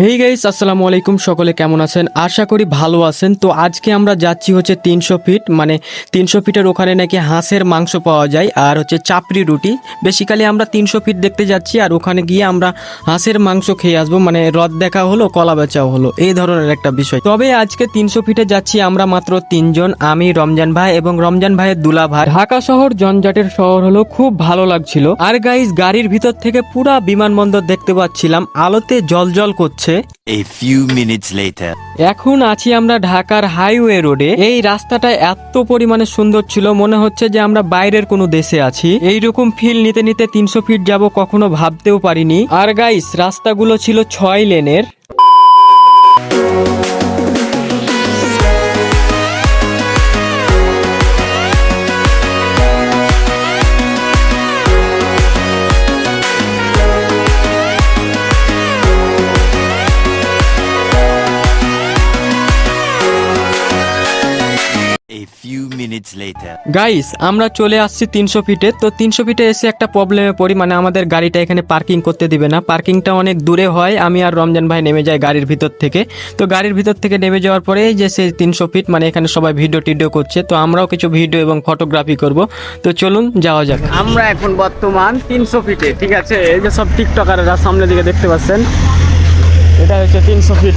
Hey guys আসসালামু আলাইকুম। সকলে কেমন আছেন? আশা করি ভালো আছেন। তো আজকে আমরা যাচ্ছি হচ্ছে তিনশো ফিট মানে তিনশো ফিটের ওখানে নাকি হাঁসের মাংস পাওয়া যায় আর হচ্ছে চাপড়ি রুটি। বেসিক্যালি আমরা তিনশো ফিট দেখতে যাচ্ছি আর ওখানে গিয়ে আমরা হাঁসের মাংস খেয়ে আসব। মানে রদ দেখা হলো, কলা বেচাও হলো, এই ধরনের একটা বিষয়। তবে আজকে তিনশো ফিটে যাচ্ছি আমরা মাত্র তিনজন, আমি, রমজান ভাই এবং রমজান ভাইয়ের দুলা ভাই। ঢাকা শহর জনজাটের শহর হলো, খুব ভালো লাগছিল। আর গাইস গাড়ির ভিতর থেকে পুরা বিমানবন্দর দেখতে পাচ্ছিলাম। আলোতে জল জল করছে। A few minutes later. এখন আছি আমরা ঢাকার হাইওয়ে রোডে। এই রাস্তাটা এত পরিমাণে সুন্দর ছিল মনে হচ্ছে যে আমরা বাইরের কোনো দেশে আছি। এই রকম ফিল নিতে নিতে তিনশো ফিট যাব কখনো ভাবতেও পারিনি। আর গাইস রাস্তাগুলো ছিল ছয় লেনের। A few minutes later. Guys আমরা চলে আসছি তিনশো ফিটে তো তিনশো ফিটে এসে একটা প্রবলেমে পড়ি মানে আমাদের গাড়িটা এখানে পার্কিং করতে দিবে না। পার্কিংটা অনেক দূরে হয় আমি আর রমজান ভাই নেমে যাই গাড়ির ভিতর থেকে। তো গাড়ির ভিতর থেকে নেমে যাওয়ার পরে যে সেই তিনশো ফিট মানে এখানে সবাই ভিডিও টিডিও করছে তো আমরাও কিছু ভিডিও এবং ফটোগ্রাফি করব। তো চলুন যাওয়া যাক। আমরা এখন বর্তমান তিনশো ফিটে ঠিক আছে? এই যে সব টিকটকাররা সামনের দিকে দেখতে পাচ্ছেন। এটা হচ্ছে তিনশো ফিট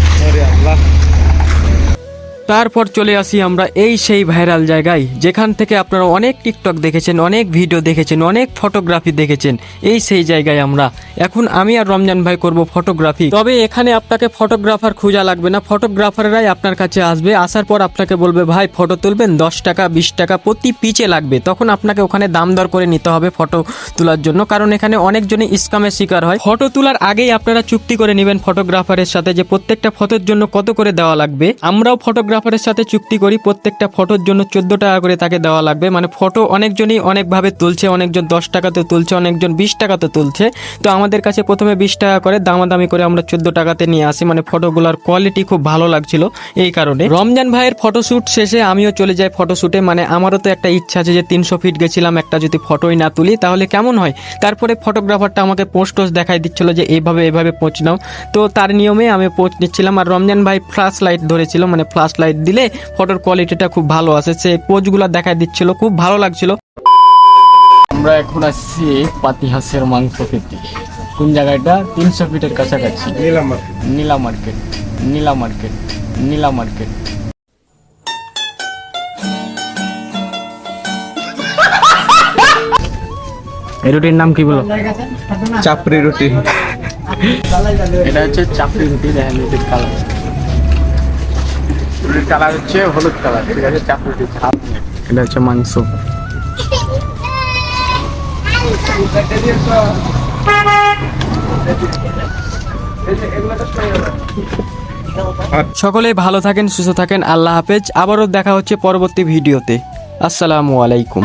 তারপর চলে আসি আমরা এই সেই ভাইরাল জায়গায়, যেখান থেকে আপনারা অনেক টিকটক দেখেছেন, অনেক ভিডিও দেখেছেন, অনেক ফটোগ্রাফি দেখেছেন। এই সেই জায়গায় আমরা। এখন আমি আর রমজান ভাই করব ফটোগ্রাফি। তবে এখানে আপনাকে ফটোগ্রাফার খোঁজা লাগবে না। ফটোগ্রাফাররাই আপনার কাছে আসবে। আসার পর আপনাকে বলবে, ভাই, ফটো তুলবেন? দশ টাকা, বিশ টাকা প্রতি পিচে লাগবে। তখন আপনাকে ওখানে দাম দর করে নিতে হবে ফটো তোলার জন্য। কারণ এখানে অনেকজনই স্কামের শিকার হয়। ফটো তোলার আগেই আপনারা চুক্তি করে নেবেন ফটোগ্রাফারের সাথে যে প্রত্যেকটা ফটোর জন্য কত করে দেওয়া লাগবে। আমরাও ফটোগ্রাফারের সাথে চুক্তি করি, প্রত্যেকটা ফটোর জন্য চোদ্দ টাকা করে তাকে দেওয়া লাগবে। মানে ফটো অনেকজনই অনেকভাবে তুলছে, অনেকজন দশ টাকাতে তুলছে, অনেকজন বিশ টাকাতে তুলছে। তো আমাদের কাছে প্রথমে বিশ টাকা করে দামাদামি করে আমরা চোদ্দ টাকাতে নিয়ে আসি। মানে ফটোগুলোর কোয়ালিটি খুব ভালো লাগছিল এই কারণে। রমজান ভাইয়ের ফটোশ্যুট শেষে আমিও চলে যাই ফটোশ্যুটে মানে আমারও তো একটা ইচ্ছা আছে যে তিনশো ফিট গেছিলাম, একটা যদি ফটোই না তুলি, তাহলে কেমন হয়? তারপরে ফটোগ্রাফারটা আমাকে পোস্ট টোস্ট দেখাই দিচ্ছিল যে এইভাবে এইভাবে পোচ নাও। তো তার নিয়মে আমি পৌঁছ নিচ্ছিলাম। আর রমজান ভাই ফ্ল্যাশ লাইট ধরেছিল মানে ফ্ল্যাশ লাইট দিলে ফটোর কোয়ালিটিটা খুব ভালো আছে সে পোজগুলো দেখাই দিচ্ছিল খুব ভালো লাগছিল। আমরা এখন আসছি পাতিহাসের মাংস খেতে। কোন জায়গাটা? তিনশো ফিটের কাছাকাছি। Nila market. Nila market. Nila market. এই রুটির নাম কি বলো? চাপড়ি রুটি। এটা হচ্ছে চাপড়ি রুটি দেখেন রুটির কালার কালার হচ্ছে হলুদ কালার। ঠিক আছে চাপড়ি রুটি ঝাল এটা হচ্ছে মাংস। সকলে ভালো থাকেন সুস্থ থাকেন আল্লাহ হাফেজ। আবারও দেখা হচ্ছে পরবর্তী ভিডিওতে। আসসালামু আলাইকুম।